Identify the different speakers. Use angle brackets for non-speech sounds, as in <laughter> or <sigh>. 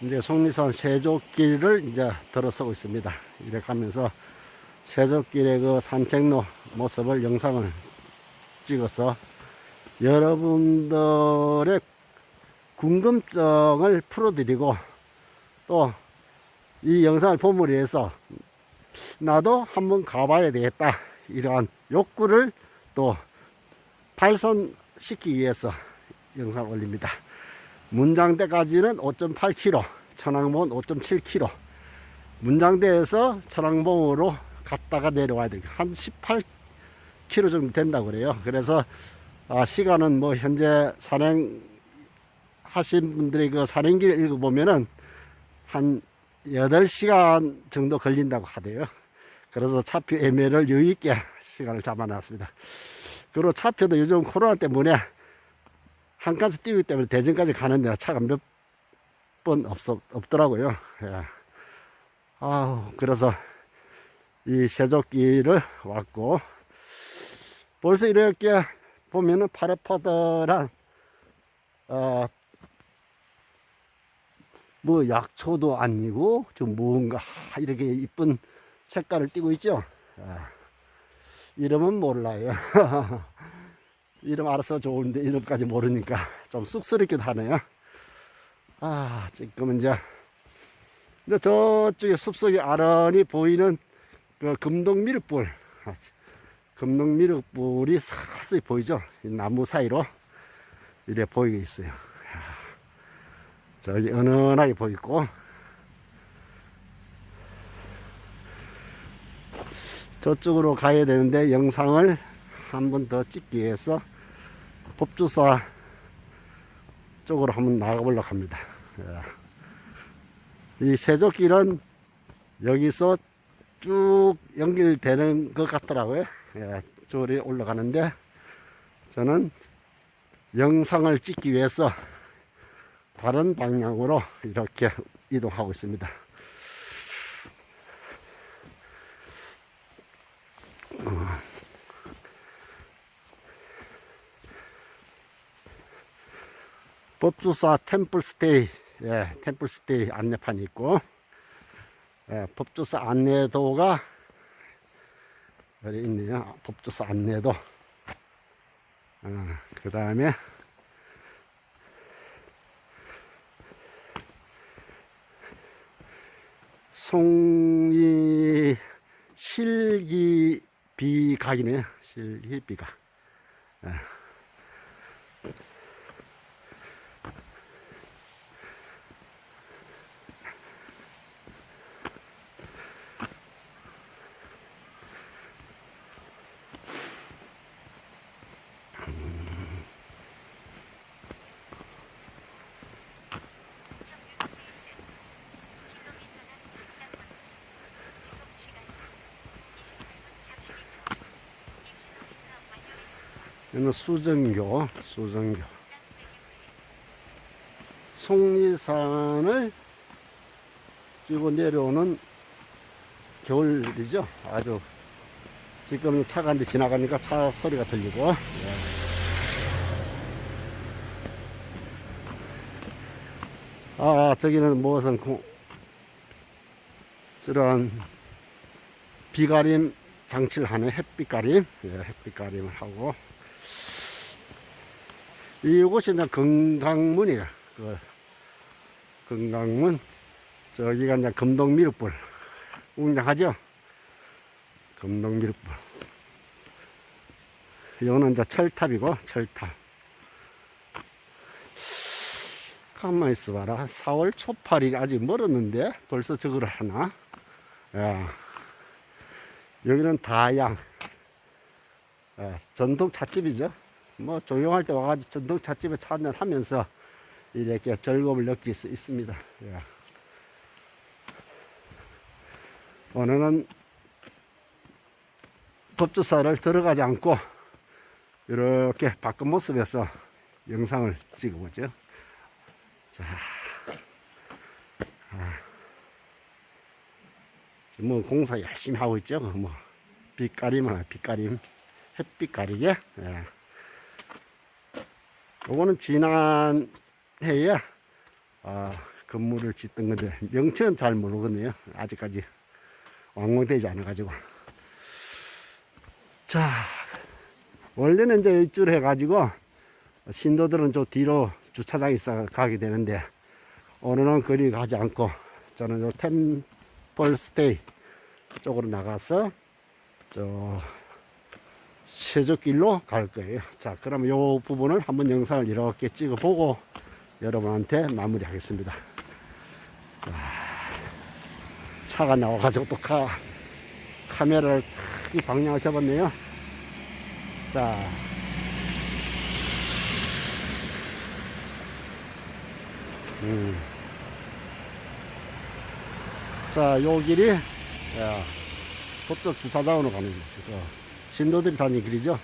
Speaker 1: 이제 속리산 세족길을 이제 들어서고 있습니다. 이렇게 하면서 세족길의 그 산책로 모습을 영상을 찍어서 여러분들의 궁금증을 풀어드리고 또 이 영상을 봄으로 해서 나도 한번 가봐야 되겠다 이러한 욕구를 또 발산시키기 위해서 영상을 올립니다. 문장대까지는 5.8km, 천왕봉은 5.7km. 문장대에서 천왕봉으로 갔다가 내려와야 돼요. 한 18km 정도 된다고 그래요. 그래서 아, 시간은 뭐 현재 산행 하신 분들의 그 산행기를 읽어보면은 한 8시간 정도 걸린다고 하대요. 그래서 차표 예매를 여유있게 시간을 잡아놨습니다. 그리고 차표도 요즘 코로나 때문에 한 칸씩 뛰기 때문에 대전까지 가는데 차가 몇 번 없더라고요. 예. 아우, 그래서 이 세족길을 왔고, 벌써 이렇게 보면은 파릇파릇한, 어, 뭐 약초도 아니고, 좀 뭔가 이렇게 이쁜 색깔을 띠고 있죠. 아, 이름은 몰라요. <laughs> 이름 알아서 좋은데 이름까지 모르니까 좀 쑥스럽기도 하네요. 아, 지금 이제, 근데 저쪽에 숲속에 아련히 보이는 그 금동 미륵불. 아, 금동 미륵불이 사슬 보이죠? 이 나무 사이로 이래 보이고 있어요. 저기 은은하게 보이고, 저쪽으로 가야 되는데 영상을 한 번 더 찍기 위해서 법주사 쪽으로 한번 나가보려고 합니다. 예. 이 세족길은 여기서 쭉 연결되는 것 같더라고요. 예, 저리 올라가는데 저는 영상을 찍기 위해서 다른 방향으로 이렇게 이동하고 있습니다. 법주사 템플스테이, 예, 템플스테이 안내판이 있고, 예, 법주사 안내도가 여기 있네요. 법주사 안내도. 어, 그 다음에, 송이 실기 비각이네요. 실기 비각. 예.
Speaker 2: 지속 시간 28분 32초. 2km
Speaker 1: 여기는 수정교, 수정교. 송리산을 뛰고 내려오는 겨울이죠. 아주 지금 차가 한 대 지나가니까 차 소리가 들리고. 예. 아, 저기는 무엇은 고- 저런 비가림 장치를 하는 햇빛 가림, 예, 햇빛 가림을 하고 이곳이 이제 건강문이에요. 그 건강문. 저기가 이제 금동미륵불. 웅장하죠? 금동미륵불. 이거는 이제 철탑이고, 철탑. 가만히 있어봐라. 4월 초팔이 아직 멀었는데, 벌써 저거를 하나? 야. 여기는 다양. 예, 전통 찻집이죠. 뭐 조용할 때 와가지고 전통 찻집에 차 한잔 하면서 이렇게 즐거움을 느낄 수 있습니다. 예. 오늘은 법조사를 들어가지 않고 이렇게 밖 모습에서 영상을 찍어보죠. 자, 아. 뭐 공사 열심히 하고 있죠. 뭐 빛가림은 빛가림, 햇빛 가리게. 예. 요거는 지난 해에 아, 건물을 짓던 건데 명칭은 잘 모르겠네요. 아직까지 완공되지 않아 가지고. 자, 원래는 이제 일주를 해 가지고 신도들은 저 뒤로 주차장에 있어 가게 되는데 오늘은 거리 가지 않고 저는 요 템플 스테이 쪽으로 나가서 저 세적길로 갈 거예요. <laughs> 자, 그럼 요 부분을 한번 영상을 이렇게 찍어 보고 여러분한테 마무리 하겠습니다. 자, 차가 나와가지고 또 카, 카메라를 이 방향을 잡았네요. 자. 음. 자, 요 길이, 야, 저쪽 주차장으로 가는 길이죠. 신도들이 다니는 길이죠.